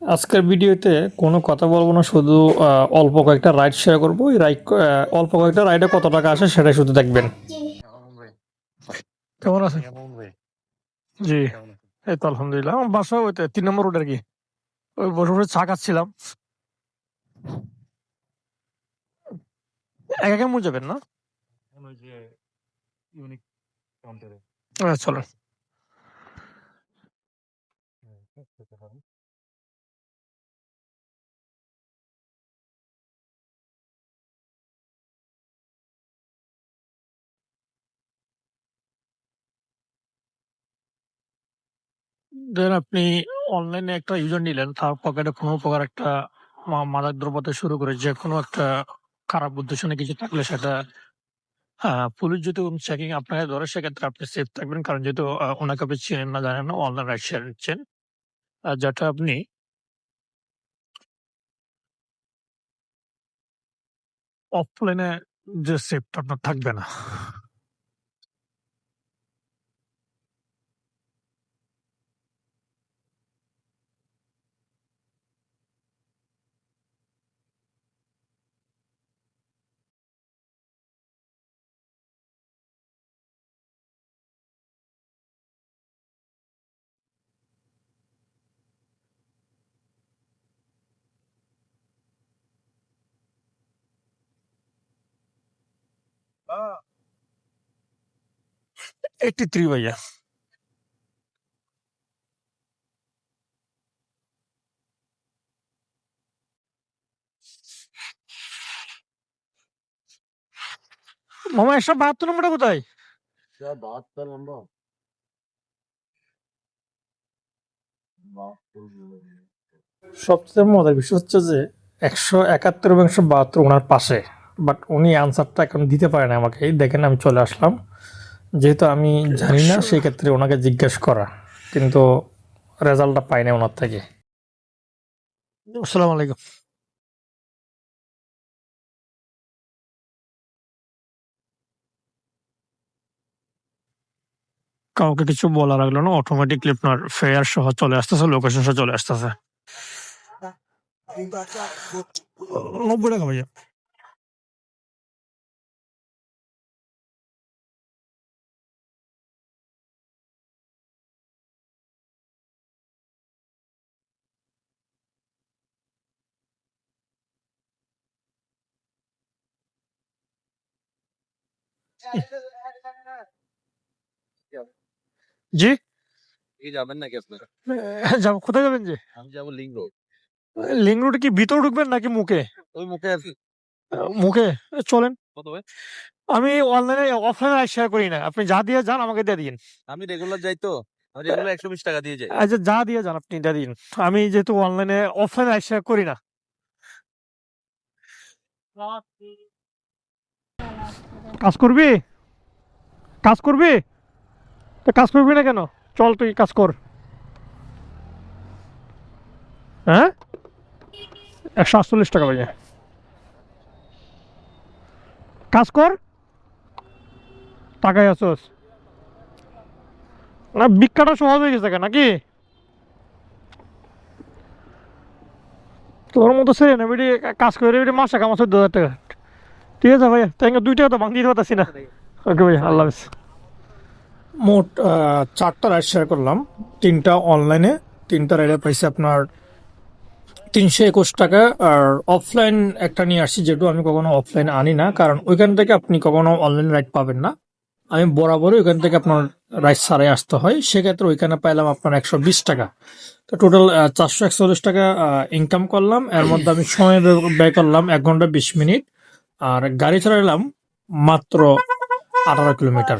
আজকের ভিডিওতে কোনো কথা বলব না শুধু অল্প কয়েকটা রাইড শেয়ার করব। ওই রাইড অল্প কয়েকটা রাইডে কত টাকা আসে সেটাই শুধু দেখবেন। কেমন আছে জি এই তো আলহামদুলিল্লাহ। আমার বাসা ওইতে তিন নম্বর রোড আর কি। ওই বসে বসে চা খাচ্ছিলাম। এক একা কেমন যাবেন না? আচ্ছা, চলেন। দেন আপনি অনলাইনে একটা ইউজার নিলেন, তার পকেটে কোনো প্রকার একটা মাদক দ্রব্য শুরু করে যে কোনো একটা খারাপ উদ্দেশ্য নিয়ে কিছু থাকলে সেটা হ্যাঁ পুলিশ যদি চেকিং আপনাকে ধরে, সেক্ষেত্রে আপনি সেফ থাকবেন। কারণ যেহেতু ওনাকে আপনি চেনেন না, জানেন না অনলাইন রাইড শেয়ার নিচ্ছেন। যেটা আপনি অফলাইনে যে সেফটা আপনার থাকবে না। এইটি থ্রি ভাইয়া। মামা একশো বাহাত্তর নম্বরটা কোথায়? বাহাত্তর নম্বর। সবচেয়ে মজার বিষয় হচ্ছে যে একশো একাত্তর এবং একশো বাহাত্তর ওনার পাশে। বাট উনি আনসারটা এখন দিতে পারেন আমাকে। দেখেন আমি চলে আসলাম। যেহেতু আমি জানি না সেই ক্ষেত্রে ওনাকে জিজ্ঞেস করা। কিন্তু রেজাল্টটা পাই না ওনার থেকে। আসসালামু আলাইকুম। কাউকে কিছু বলা লাগল না অটোমেটিকলি আপনার ফেয়ার সহ চলে আসতেছে লোকেশন সহ চলে আসতেছে। নব্বই টাকা ভাইয়া। জি? যাবেন নাকি আপনারা যাব। কোথায় যাবেন যে? আমি যাব লিং রোড। লিং রোডে কি ভিতরে ঢুকবেন নাকি মুখে? ওই মুখে মুখে? চলেন। কত আমি অনলাইনে অফলাইনে শেয়ার করি না। আপনি যা দিয়ে যান আমাকে দিয়ে দিন। আমি রেগুলার যাই তো। আমি রেগুলার একশো বিশ টাকা দিয়ে যাই। আচ্ছা যা দিয়ে যান আপনি দিয়ে দিন। আমি যেহেতু অনলাইনে অফলাইনে শেয়ার করি না। কাজ করবি? কাজ করবি? তো কাজ করবি না কেন? চল তুই কাজ কর। হ্যাঁ? একশো আটচল্লিশ টাকা বাজে। কাজ কর। টাকায় আসোস না বিক্ষাটা সহজ হয়ে গেছে নাকি? তোর মতো সে না, বেটি, কাজ করে বেটি, মাসে কামা চোদ্দ হাজার টাকা। ঠিক আছে ভাইয়া, তাই দুই টাকা তো ভাঙ দিতে পারতাছি না ওকে ভাইয়া, আল্লাহ হাফিজ। মোট চারটা রাইড শেয়ার করলাম। তিনটা অনলাইনে তিনটা রাইডে পাইছে আপনার তিনশো একুশ টাকা। আর অফলাইন একটা নিয়ে আসছি, যেহেতু আমি কখনো অফলাইন আনি না, কারণ ওইখান থেকে আপনি কখনো অনলাইন রাইড পাবেন না। আমি বরাবরই ওইখান থেকে আপনার রাইড সারাই আসতে হয়। সেক্ষেত্রে ওইখানে পাইলাম আপনার একশো বিশ টাকা। তো টোটাল চারশো একচল্লিশ টাকা ইনকাম করলাম। এর মধ্যে আমি সময় ব্যয় করলাম এক ঘণ্টা বিশ মিনিট। আর গাড়ি চালালাম মাত্র আঠারো কিলোমিটার